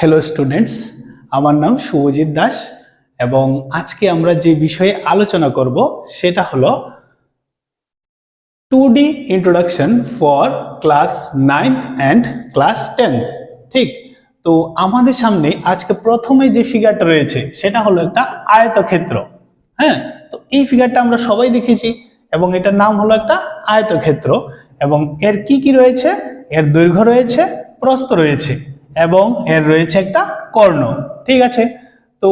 Hello students আমার নাম শুভজিৎ দাস এবং আজকে আমরা যে বিষয়ে আলোচনা করব সেটা হলো two D introduction for class ninth and class tenth ঠিক? তো আমাদের সামনে আজকে প্রথমে যে ফিগারটা রয়েছে সেটা হলো একটা আয়তক্ষেত্র হ্যাঁ? তো এই ফিগারটা আমরা সবাই দেখেছি এবং এটার নাম হলো একটা আয়তক্ষেত্র এবং এর কি কি রয়েছে? এর দৈর্ঘ্য রয়েছে, প্রস্থ রয়েছে। এবং এর রয়েছে একটা কর্ণ। ঠিক আছে? তো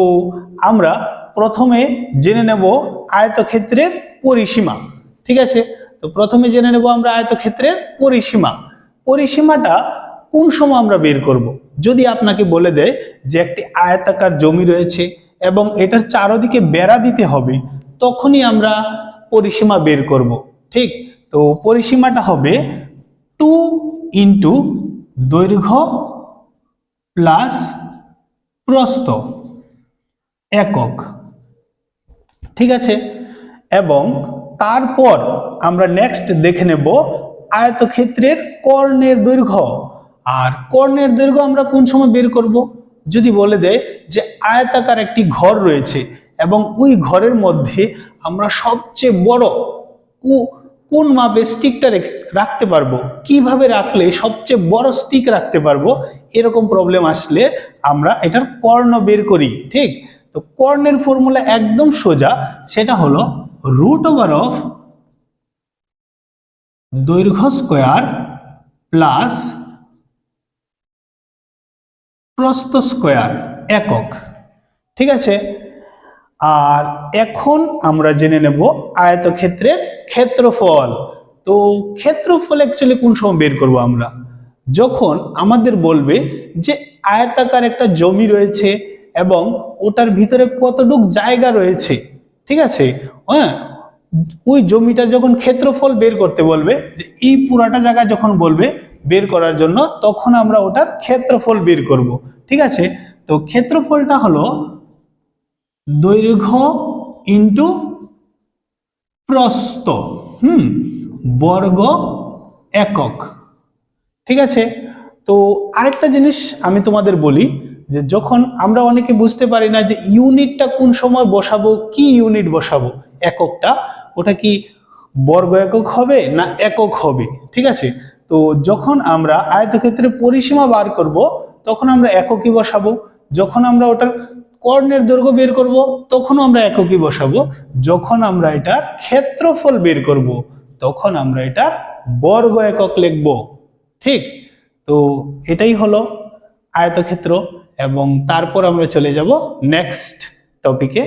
আমরা প্রথমে জেনে নেব আয়তক্ষেত্রের পরিসীমা। ঠিক আছে? তো প্রথমে জেনে নেব আমরা আয়তক্ষেত্রের পরিসীমা। পরিসীমাটা কোন সময় আমরা বের করব? যদি আপনাকে বলে দেয় যে একটি আয়তাকার জমি রয়েছে এবং এটার চারদিকে বেড়া দিতে হবে, তখনই আমরা পরিসীমা বের করব। ঠিক? তো পরিসীমাটা হবে টু ইন্টু দৈর্ঘ্য প্লাস প্রস্থ একক। ঠিক আছে? এবং তারপর আমরা নেক্সট দেখে নেব আয়তক্ষেত্রের কর্ণের দৈর্ঘ্য। আর কর্ণের দৈর্ঘ্য আমরা কোন সময় বের করব? যদি বলে দেয় যে আয়তাকার একটি ঘর রয়েছে এবং ওই ঘরের মধ্যে আমরা সবচেয়ে বড় কোন মাপে স্টিকটা রাখতে পারব? কীভাবে রাখলে সবচেয়ে বড় স্টিক রাখতে পারব? এরকম প্রবলেম আসলে আমরা এটার কর্ণ বের করি, ঠিক? তো কর্ণের ফর্মুলা একদম সোজা, সেটা হলো রুট ওভার অফ দৈর্ঘ্য স্কোয়ার প্লাস প্রস্থ স্কোয়ার একক, ঠিক আছে? আর এখন আমরা জেনে নেব আয়তক্ষেত্রের ক্ষেত্রফল। তো ক্ষেত্রফল অ্যাকচুয়ালি কোন সময় বের করব আমরা? যখন আমাদের বলবে যে আয়তাকার একটা জমি রয়েছে এবং ওটার ভিতরে কতটুক জায়গা রয়েছে, ঠিক আছে? হ্যাঁ? ওই জমিটা যখন ক্ষেত্রফল বের করতে বলবে, যে এই পুরাটা জায়গা যখন বলবে বের করার জন্য, তখন আমরা ওটার ক্ষেত্রফল বের করব, ঠিক আছে? তো ক্ষেত্রফলটা হলো দৈর্ঘ্য ইন্টু প্রস্থ, হুম, বর্গ একক। ঠিক আছে? তো আরেকটা জিনিস আমি তোমাদের বলি, যে যখন আমরা অনেকে বুঝতে পারি না যে ইউনিটটা কোন সময় বসাবো, কি ইউনিট বসাবো, এককটা, ওটা কি বর্গ একক হবে না একক হবে? ঠিক আছে? তো যখন আমরা আয়তক্ষেত্রের পরিসীমা বার করব, তখন আমরা এককই বসাবো। যখন আমরা ওটার কর্ণের দৈর্ঘ্য বের করব, তখনও আমরা এককই বসাবো। যখন আমরা এটার ক্ষেত্রফল বের করব, তখন আমরা এটার বর্গ একক লিখব। ঠিক? তো এটাই হলো আয়তক্ষেত্র এবং তারপর আমরা চলে যাব নেক্সট টপিকে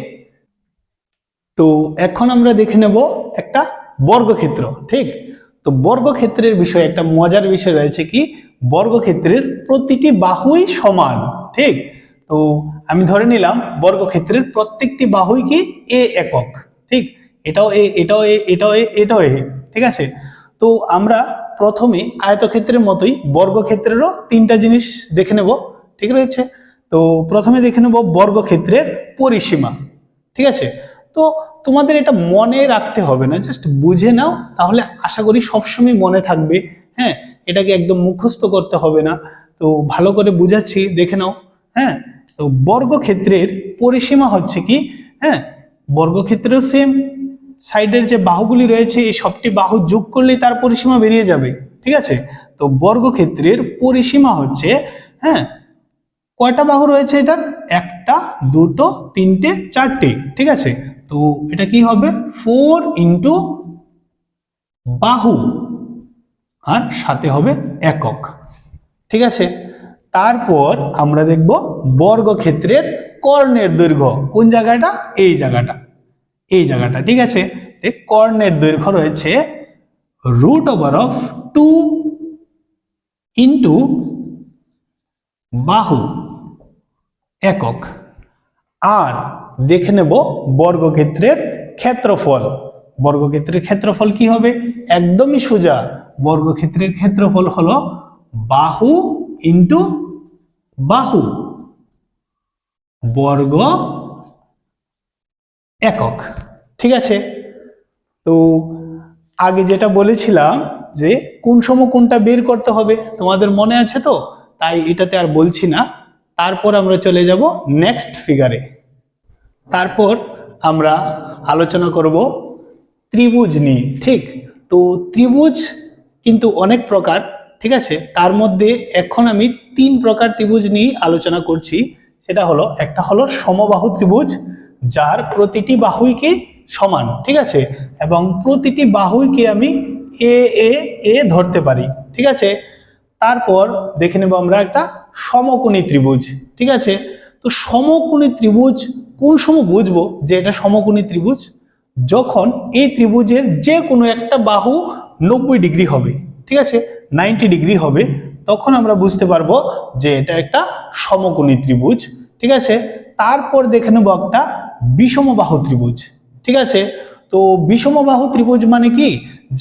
তো এখন আমরা দেখে নেব একটা বর্গক্ষেত্র, ঠিক? তো বর্গক্ষেত্রের বিষয়ে একটা মজার বিষয় রয়েছে কি? বর্গক্ষেত্রের প্রতিটি বাহুই সমান, ঠিক? তো আমি ধরে নিলাম বর্গক্ষেত্রের প্রত্যেকটি বাহুই কি এ একক, ঠিক? এটাও এ এটাও এ এটাও এ এটাও এ, ঠিক আছে? তো আমরা প্রথমে আয়তক্ষেত্রের মতোই বর্গক্ষেত্রেরও তিনটা জিনিস দেখে নেব, ঠিক রয়েছে? তো প্রথমে দেখে নেব বর্গক্ষেত্রের পরিসীমা, ঠিক আছে? তো তোমাদের এটা মনে রাখতে হবে না, জাস্ট বুঝে নাও, তাহলে আশা করি সবসময় মনে থাকবে হ্যাঁ? এটাকে একদম মুখস্থ করতে হবে না, তো ভালো করে বুঝাচ্ছি, দেখে নাও হ্যাঁ? তো বর্গক্ষেত্রের পরিসীমা হচ্ছে কি? হ্যাঁ বর্গক্ষেত্রেও সেম সাইডের যে বাহুগুলি রয়েছে, এই সবটি বাহু যোগ করলেই তার পরিসীমা বেরিয়ে যাবে, ঠিক আছে? তো বর্গক্ষেত্রের পরিসীমা হচ্ছে হ্যাঁ কয়টা বাহু রয়েছে এটার? একটা, দুটো, তিনটে, চারটে, ঠিক আছে? তো এটা কি হবে? ফোর ইন্টু বাহু, আর সাথে হবে একক, ঠিক আছে? তারপর আমরা দেখব বর্গক্ষেত্রের কর্ণের দৈর্ঘ্য। কোন জায়গাটা? এই জায়গাটা। এই জায়গাটা, ঠিক আছে? কর্ণের দৈর্ঘ্য রয়েছে root over of two into বাহু একক। আর দেখে নেব বর্গক্ষেত্রের ক্ষেত্রফল। বর্গক্ষেত্রের ক্ষেত্রফল কি হবে? একদমই সোজা। বর্গক্ষেত্রের ক্ষেত্রফল হলো বাহু ইন্টু বাহু। বর্গ একক। ঠিক আছে? তো আগে যেটা বলেছিলাম যে কোন সময় কোনটা বের করতে হবে, তোমাদের মনে আছে তো? তাই এটাতে আর বলছি না। তারপর আমরা চলে যাব নেক্সট ফিগারে তারপর আমরা আলোচনা করব ত্রিভুজ নিয়ে, ঠিক? তো ত্রিভুজ কিন্তু অনেক প্রকার। ঠিক আছে? তার মধ্যে এখন আমি তিন প্রকার ত্রিভুজ নিয়ে আলোচনা করছি। সেটা হলো, একটা হলো সমবাহু ত্রিভুজ, যার প্রতিটি বাহুইকে সমান, ঠিক আছে? এবং প্রতিটি বাহুইকে আমি এ এ এ ধরতে পারি, ঠিক আছে? তারপর দেখে নেব আমরা একটা সমকোণী ত্রিভুজ, ঠিক আছে? তো সমকোণী ত্রিভুজ, কোন সময় বুঝব যে এটা সমকোণী ত্রিভুজ? যখন এই ত্রিভুজের যে কোনো একটা বাহু নব্বই ডিগ্রি হবে, ঠিক আছে? নাইনটি ডিগ্রি হবে, তখন আমরা বুঝতে পারব যে এটা একটা সমকোণী ত্রিভুজ, ঠিক আছে? তারপর দেখে নেব একটা বিষমবাহু ত্রিভুজ, ঠিক আছে? তো বিষমবাহু ত্রিভুজ মানে কি?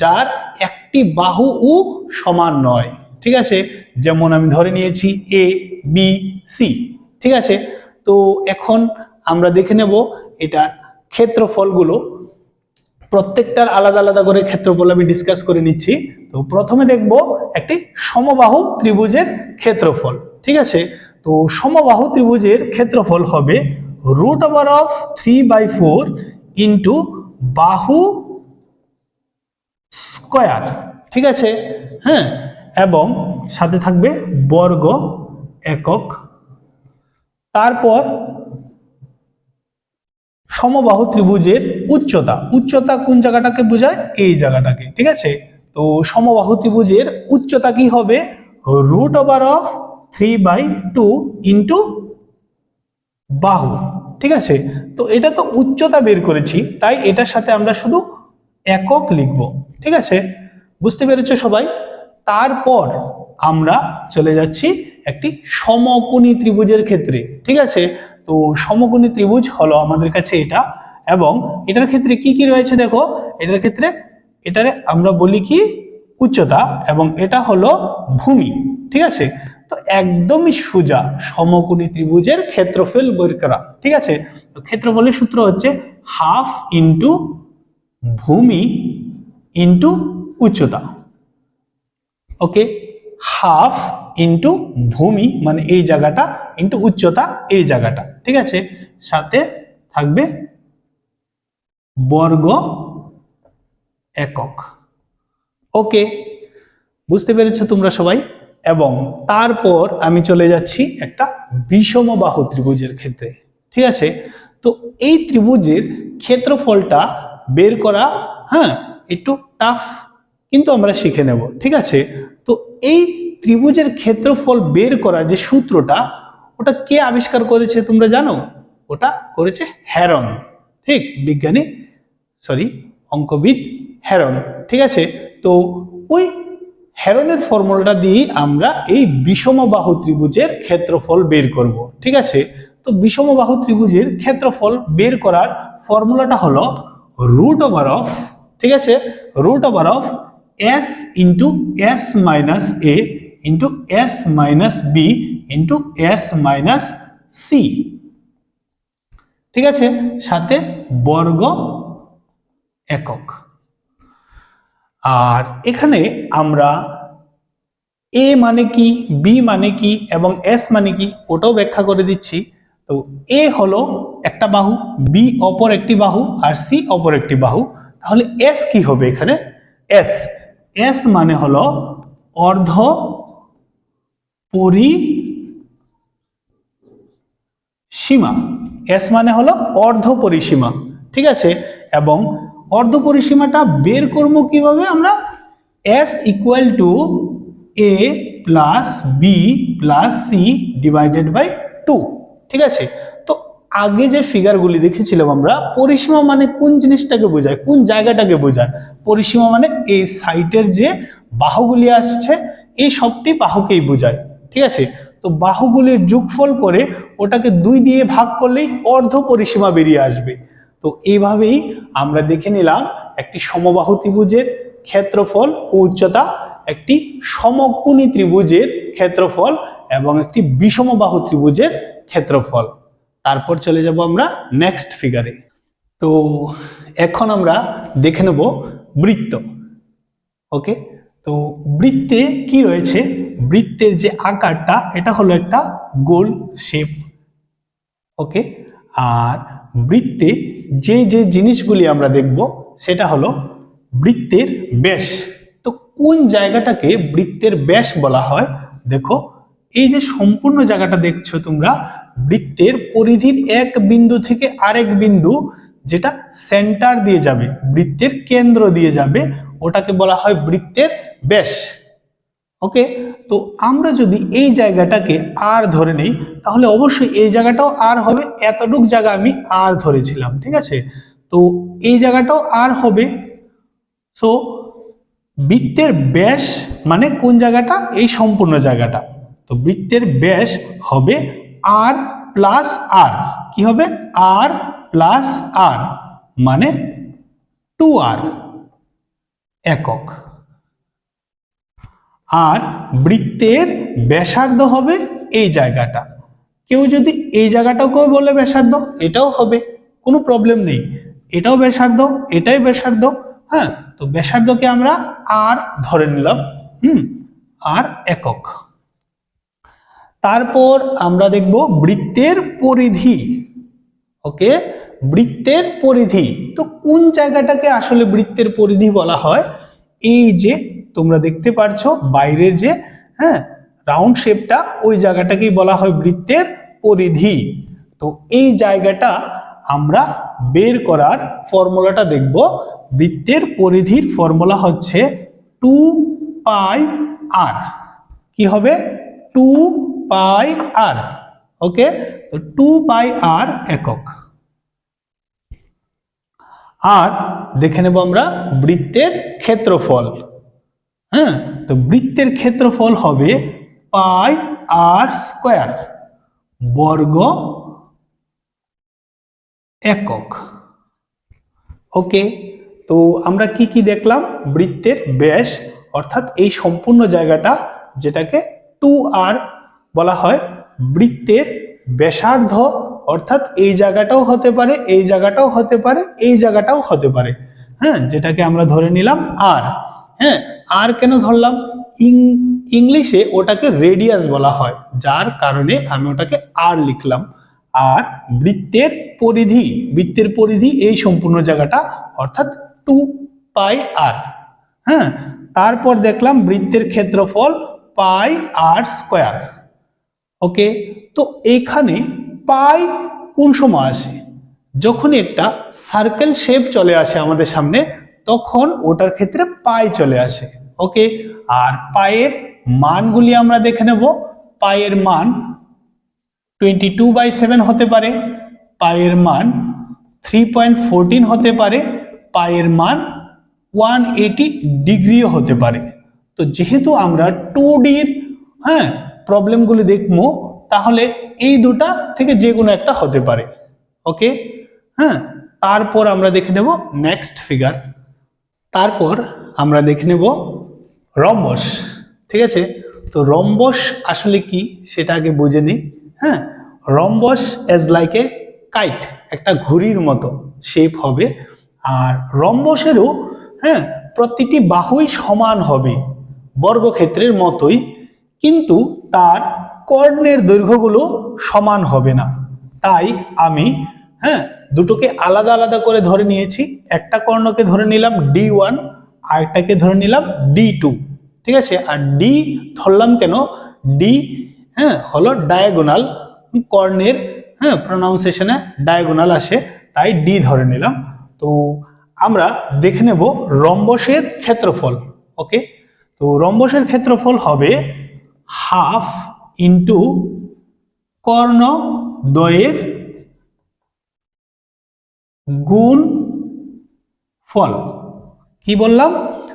যার একটি বাহু ও সমান নয়, ঠিক আছে? যেমন আমি ধরে নিয়েছি এ বি সি ঠিক আছে? তো এখন আমরা দেখে নেব এটার ক্ষেত্রফলগুলো প্রত্যেকটার আলাদা আলাদা করে ক্ষেত্রফল আমি ডিসকাস করে নিচ্ছি। তো প্রথমে দেখব একটি সমবাহু ত্রিভুজের ক্ষেত্রফল, ঠিক আছে? তো সমবাহু ত্রিভুজের ক্ষেত্রফল হবে root over of three by four into বাহু স্কয়ার ঠিক আছে? হ্যাঁ? এবং সাথে থাকবে বর্গ একক। তারপর সমবাহু ত্রিভুজের উচ্চতা। উচ্চতা কোন জায়গাটাকে বোঝায়? এই জায়গাটাকে, ঠিক আছে? তো সমবাহু ত্রিভুজের উচ্চতা কি হবে? Root over of three by two into বাহু, ঠিক আছে? তো এটা তো উচ্চতা বের করেছি, তাই এটার সাথে আমরা শুধু একক লিখব, ঠিক আছে? বুঝতে পেরেছ সবাই? তারপর আমরা চলে যাচ্ছি একটি সমকোণী ত্রিভুজের ক্ষেত্রে, ঠিক আছে? তো সমকোণী ত্রিভুজ হলো আমাদের কাছে এটা এবং এটার ক্ষেত্রে কি কি রয়েছে দেখো? এটার ক্ষেত্রে, এটারে আমরা বলি কি? উচ্চতা এবং এটা হলো ভূমি, ঠিক আছে? তো একদমই সোজা সমকোণী ত্রিভুজের ক্ষেত্রফল বের করা, ঠিক আছে? তো ক্ষেত্রফলের সূত্র হচ্ছে হাফ ইন্টু ভূমি ইন্টু উচ্চতা, ওকে? হাফ ইন্টু ভূমি মানে এই জায়গাটা, ইন্টু উচ্চতা এই জায়গাটা, ঠিক আছে? সাথে থাকবে বর্গ একক। ওকে বুঝতে পেরেছ তোমরা সবাই? এবং তারপর আমি চলে যাচ্ছি একটা বিষম বাহু ত্রিভুজের ক্ষেত্রে। ঠিক আছে? তো এই ত্রিভুজের ক্ষেত্রফলটা বের করা হ্যাঁ একটু টাফ কিন্তু আমরা শিখে নেব। ঠিক আছে? তো এই ত্রিভুজের ক্ষেত্রফল বের করার যে সূত্রটা, ওটা কে আবিষ্কার করেছে তোমরা জানো? ওটা করেছে হ্যারন। ঠিক? বিজ্ঞানী সরি অঙ্কবিদ হ্যারন ঠিক আছে? তো ওই হ্যারনের ফর্মুলাটা দিয়ে আমরা এই বিষমবাহু ত্রিভুজের ক্ষেত্রফল বের করব, ঠিক আছে? তো বিষমবাহু ত্রিভুজের ক্ষেত্রফল বের করার ফর্মুলাটা হলো রুট ওভার অফ ঠিক আছে? Root over of S into S minus A into S minus B into S minus C ঠিক আছে? সাথে বর্গ একক। আর এখানে আমরা এ মানে কি, বি মানে কি এবং এস মানে কি ওটাও ব্যাখ্যা করে দিচ্ছি। তো এ হলো একটা বাহু, বি অপর একটি বাহু আর সি অপর একটি বাহু। তাহলে এস কি হবে এখানে? এস। এস মানে হলো অর্ধ পরিসীমা এস মানে হলো অর্ধ পরিসীমা। ঠিক আছে? এবং অর্ধ পরিসীমাটা বের করব কীভাবে? আমরা S equal to A plus B plus C divided by two ঠিক আছে? তো আগে যে ফিগারগুলি দেখেছিলাম আমরা, পরিসীমা মানে কোন জিনিসটাকে বোঝায়? কোন জায়গাটাকে বোঝায়? পরিসীমা মানে এই সাইটের যে বাহুগুলি আসছে, এই সবটি বাহুকেই বোঝায়, ঠিক আছে? তো বাহুগুলির যোগফল করে ওটাকে দুই দিয়ে ভাগ করলেই অর্ধ পরিসীমা বেরিয়ে আসবে। তো এইভাবেই আমরা দেখে নিলাম একটি সমবাহু ত্রিভুজের ক্ষেত্রফল ও উচ্চতা, একটি সমকোণী ত্রিভুজের ক্ষেত্রফল এবং একটি বিষমবাহু ত্রিভুজের ক্ষেত্রফল। তারপর চলে যাব আমরা নেক্সট ফিগারে তো এখন আমরা দেখে নেব বৃত্ত। ওকে তো বৃত্তে কি রয়েছে? বৃত্তের যে আকারটা, এটা হলো একটা গোল শেপ ওকে আর বৃত্তে যে যে জিনিসগুলি আমরা দেখব, সেটা হলো বৃত্তের ব্যাস। তো কোন জায়গাটাকে বৃত্তের ব্যাস বলা হয়? দেখো, এই যে সম্পূর্ণ জায়গাটা দেখছ তোমরা, বৃত্তের পরিধির এক বিন্দু থেকে আরেক বিন্দু, যেটা সেন্টার দিয়ে যাবে, বৃত্তের কেন্দ্র দিয়ে যাবে, ওটাকে বলা হয় বৃত্তের ব্যাস। ওকে তো আমরা যদি এই জায়গাটাকে আর ধরে নেই, তাহলে অবশ্যই এই জায়গাটাও আর হবে। এতটুক জায়গা আমি আর ধরেছিলাম, ঠিক আছে? তো এই জায়গাটাও আর হবে। সো বৃত্তের ব্যাস মানে কোন জায়গাটা? এই সম্পূর্ণ জায়গাটা। তো বৃত্তের ব্যাস হবে আর প্লাস আর কি হবে? আর প্লাস আর মানে টু আর একক। আর বৃত্তের ব্যাসার্ধ হবে এই জায়গাটা। কেউ যদি এই জায়গাটাকেও বলে ব্যাসার্ধ, এটাও হবে, কোনো প্রবলেম নেই। এটাও ব্যাসার্ধ, এটাই ব্যাসার্ধ হ্যাঁ? তো ব্যাসার্ধকে আমরা আর ধরে নিলাম, হুম? আর একক। তারপর আমরা দেখব বৃত্তের পরিধি। ওকে? বৃত্তের পরিধি। তো কোন জায়গাটাকে আসলে বৃত্তের পরিধি বলা হয়? এই যে তোমরা দেখতে পারছ বাইরের যে হ্যাঁ রাউন্ড শেপটা ওই জায়গাটাকেই বলা হয় বৃত্তের পরিধি। তো এই জায়গাটা আমরা বের করার ফর্মুলাটা দেখব। বৃত্তের পরিধির ফর্মুলা হচ্ছে টু পাই আর কি হবে? টু পাই আর ওকে? তো টু পাই আর একক। আর দেখে নেব আমরা বৃত্তের ক্ষেত্রফল। হ্যাঁ? তো বৃত্তের ক্ষেত্রফল হবে পাই আর স্কোয়ার বর্গ একক। ওকে, তো আমরা কি কি দেখলাম? বৃত্তের ব্যাস, অর্থাৎ এই সম্পূর্ণ জায়গাটা যেটাকে টু আর বলা হয়, বৃত্তের ব্যাসার্ধ, অর্থাৎ এই জায়গাটাও হতে পারে, এই জায়গাটাও হতে পারে, এই জায়গাটাও হতে পারে। হ্যাঁ যেটাকে আমরা ধরে নিলাম আর হ্যাঁ আর কেন ধরলাম? ইংলিশে ওটাকে রেডিয়াস বলা হয়, যার কারণে আমি ওটাকে আর লিখলাম। আর বৃত্তের পরিধি বৃত্তের পরিধি এই সম্পূর্ণ জায়গাটা, অর্থাৎ টু পাই আর হ্যাঁ তারপর দেখলাম বৃত্তের ক্ষেত্রফল পাই আর স্কোয়ার ওকে, তো এখানে পাই কোন সময় আসে? যখন একটা সার্কেল শেপ চলে আসে আমাদের সামনে তখন ওটার ক্ষেত্রে পাই চলে আসে ওকে আর পায়ের মানগুলি আমরা দেখে নেব। পায়ের মান টোয়েন্টি টু বাই সেভেন হতে পারে পায়ের মান থ্রি পয়েন্ট ফোরটিন হতে পারে পায়ের মান ওয়ান এইটি ডিগ্রিও হতে পারে। তো যেহেতু আমরা টু ডির হ্যাঁ প্রবলেমগুলি দেখব, তাহলে এই দুটা থেকে যে কোনো একটা হতে পারে ওকে হ্যাঁ তারপর আমরা দেখে নেব নেক্সট ফিগার তারপর আমরা দেখে নেব রম্বস, ঠিক আছে? তো রম্বস আসলে কি সেটা আগে বুঝে নিই হ্যাঁ? Rhombus is like a kite একটা ঘুড়ির মতো শেপ হবে। আর রম্বসেরও হ্যাঁ প্রতিটি বাহুই সমান হবে, বর্গক্ষেত্রের মতোই, কিন্তু তার কর্ণের দৈর্ঘ্যগুলো সমান হবে না। তাই আমি হ্যাঁ দুটোকে আলাদা আলাদা করে ধরে নিয়েছি। একটা কর্ণকে ধরে নিলাম ডি ওয়ান আরেকটাকে ধরে নিলাম ডি টু ঠিক আছে? আর ডি ধরলাম কেন? ডি হ্যাঁ হলো ডায়াগোনাল কর্ণের হ্যাঁ প্রনাউন্সিয়েশনে ডায়াগোনাল আসে, তাই ডি ধরে নিলাম। তো আমরা দেখে নেব রম্বসের ক্ষেত্রফল, ওকে? তো রম্বসের ক্ষেত্রফল হবে হাফ ইন্টু কর্ণ দ্বয়ের গুণ ফল। কি বললাম?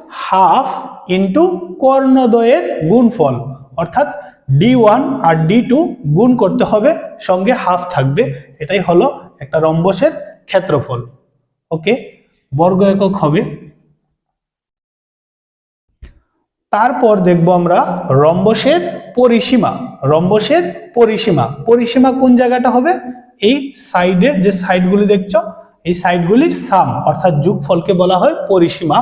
হাফ ইন্টু কর্ণদ্বয়ের গুণফল অর্থাৎ ডি ওয়ান আর ডি টু গুণ করতে হবে, সঙ্গে হাফ থাকবে। এটাই হলো একটা রম্বসের ক্ষেত্রফল। ওকে, বর্গ একক হবে। তারপর দেখব আমরা রম্বসের পরিসীমা। রম্বসের পরিসীমা। পরিসীমা কোন জায়গাটা হবে? এই সাইডের যে সাইডগুলি দেখছ এই সাইডগুলির সাম, অর্থাৎ যোগফলকে বলা হয় পরিসীমা।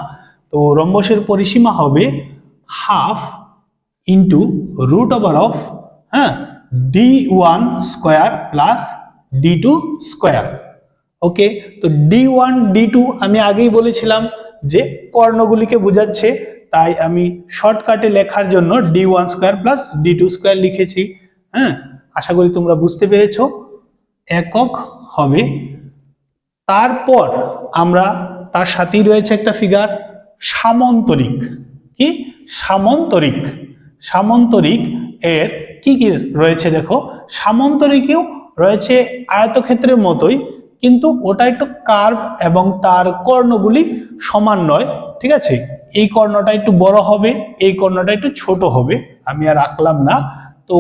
তো রম্বসের পরিসীমা হবে half into root over of হ্যাঁ D one square plus D two square. Okay, তো ডি ওয়ান, ডি টু আমি আগেই বলেছিলাম যে কর্ণগুলিকে বোঝাচ্ছে, তাই আমি শর্টকাটে লেখার জন্য D one square plus D two square লিখেছি হ্যাঁ। আশা করি তোমরা বুঝতে পেরেছ। একক হবে তারপর আমরা তার সাথেই রয়েছে একটা ফিগার সামন্তরিক। কি? সামন্তরিক। সামন্তরিক এর কি কি রয়েছে দেখো? সামন্তরিকেও রয়েছে আয়তক্ষেত্রের মতোই, কিন্তু ওটা একটু কার্ভ এবং তার কর্ণগুলি সমান নয়, ঠিক আছে? এই কর্ণটা একটু বড় হবে, এই কর্ণটা একটু ছোট হবে, আমি আর আঁকলাম না। তো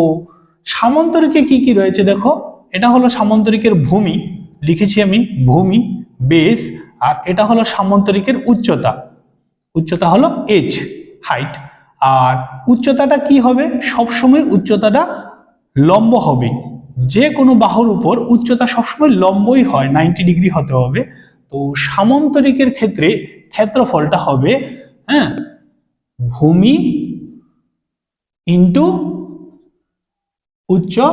সামন্তরিকে কি কি রয়েছে দেখো? এটা হলো সামন্তরিকের ভূমি। লিখেছি আমি ভূমি বেস আর এটা হলো সামন্তরিকের উচ্চতা। উচ্চতা হলো এজ হাইট আর উচ্চতাটা কি হবে? সবসময় উচ্চতাটা লম্ব হবে। যে কোনো বাহুর উপর উচ্চতা সবসময় লম্বই হয় নাইনটি ডিগ্রি হতে হবে। তো সামন্তরিকের ক্ষেত্রে ক্ষেত্রফলটা হবে হ্যাঁ ভূমি ইন্টু উচ্চতা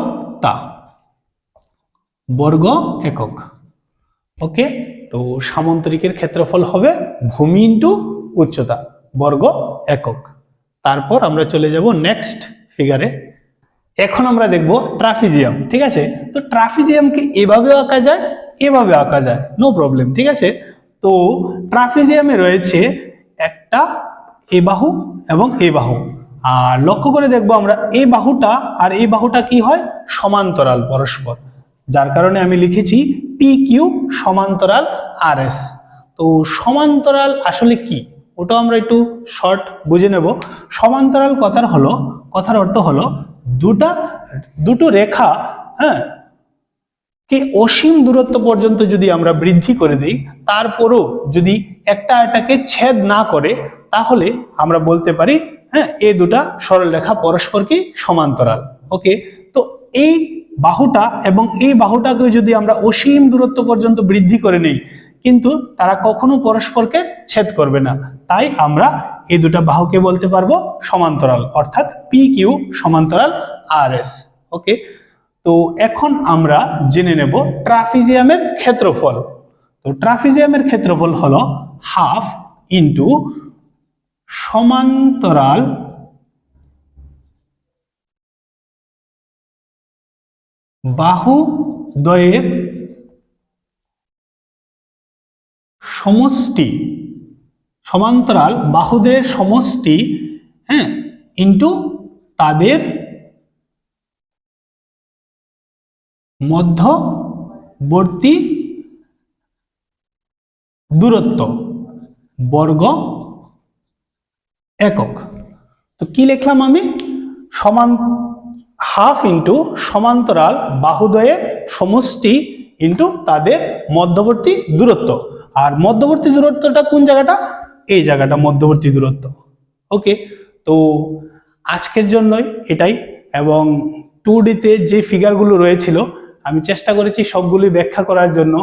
বর্গ একক। ওকে তো সামন্তরিকের ক্ষেত্রফল হবে ভূমি ইন্টু উচ্চতা, বর্গ একক। তারপর আমরা চলে যাব নেক্সট ফিগারে এখন আমরা দেখব ট্রাফিজিয়াম ঠিক আছে? তো ট্রাফিজিয়ামকে এভাবেও আঁকা যায়, এভাবে আঁকা যায় নো প্রবলেম ঠিক আছে? তো ট্রাফিজিয়ামে রয়েছে একটা এ বাহু এবং এ বাহু। আর লক্ষ্য করে দেখব আমরা এই বাহুটা আর এই বাহুটা কি হয়? সমান্তরাল পরস্পর। যার কারণে আমি লিখেছি পি কিউ সমান্তরাল আর এস তো সমান্তরাল আসলে কি? ওটা আমরা একটু শর্ট বুঝে নেব। সমান্তরাল কথার হলো, কথার অর্থ হলো দুটা, দুটো রেখা হ্যাঁ কে অসীম দূরত্ব পর্যন্ত যদি আমরা বৃদ্ধি করে দিই, তারপরও যদি একটা এটাকে ছেদ না করে, তাহলে আমরা বলতে পারি হ্যাঁ এই দুটা সরলরেখা পরস্পর কি সমান্তরাল। ওকে? তো এই বাহুটা এবং এই বাহুটাকে যদি আমরা অসীম দূরত্ব পর্যন্ত বৃদ্ধি করে নেই, কিন্তু তারা কখনো পরস্পরকে ছেদ করবে না। তাই আমরা এই দুটা বাহুকে বলতে পারব সমান্তরাল, অর্থাৎ পি কিউ সমান্তরাল আর এস ওকে তো এখন আমরা জেনে নেব ট্রাফিজিয়ামের ক্ষেত্রফল। তো ট্রাফিজিয়ামের ক্ষেত্রফল হলো হাফ ইন্টু সমান্তরাল বাহু দ্বয়ের সমষ্টি, সমান্তরাল বাহুদের সমষ্টি হ্যাঁ ইন্টু তাদের মধ্যবর্তী দূরত্ব, বর্গ একক। তো কি লিখলাম আমি? সমান হাফ ইন্টু সমান্তরাল বাহুদ্বয়ের সমষ্টি ইন্টু তাদের মধ্যবর্তী দূরত্ব। আর মধ্যবর্তী দূরত্বটা কোন জায়গাটা? এই জায়গাটা, মধ্যবর্তী দূরত্ব। ওকে তো আজকের জন্যই এটাই এবং টু ডিতে যে ফিগারগুলো রয়েছিল, আমি চেষ্টা করেছি সবগুলি ব্যাখ্যা করার জন্য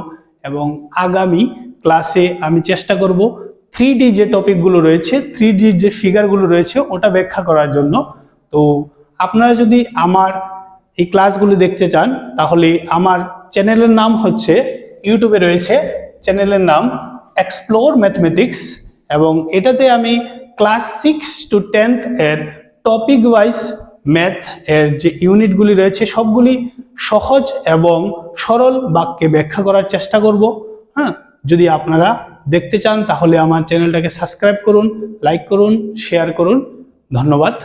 এবং আগামী ক্লাসে আমি চেষ্টা করব থ্রি যে টপিকগুলো রয়েছে থ্রি যে ফিগারগুলো রয়েছে, ওটা ব্যাখ্যা করার জন্য। তো আপনারা যদি আমার এই ক্লাসগুলি দেখতে চান, তাহলে আমার চ্যানেলের নাম হচ্ছে ইউটিউবে রয়েছে চ্যানেলের নাম এক্সপ্লোর ম্যাথমেটিক্স এবং এটাতে আমি ক্লাস সিক্স টু টেন্থ এর টপিক ওয়াইজ ম্যাথ এর যে ইউনিটগুলি রয়েছে, সবগুলি সহজ এবং সরল বাক্যে ব্যাখ্যা করার চেষ্টা করব। হ্যাঁ যদি আপনারা দেখতে চান, তাহলে আমার চ্যানেলটাকে সাবস্ক্রাইব করুন লাইক করুন শেয়ার করুন। ধন্যবাদ।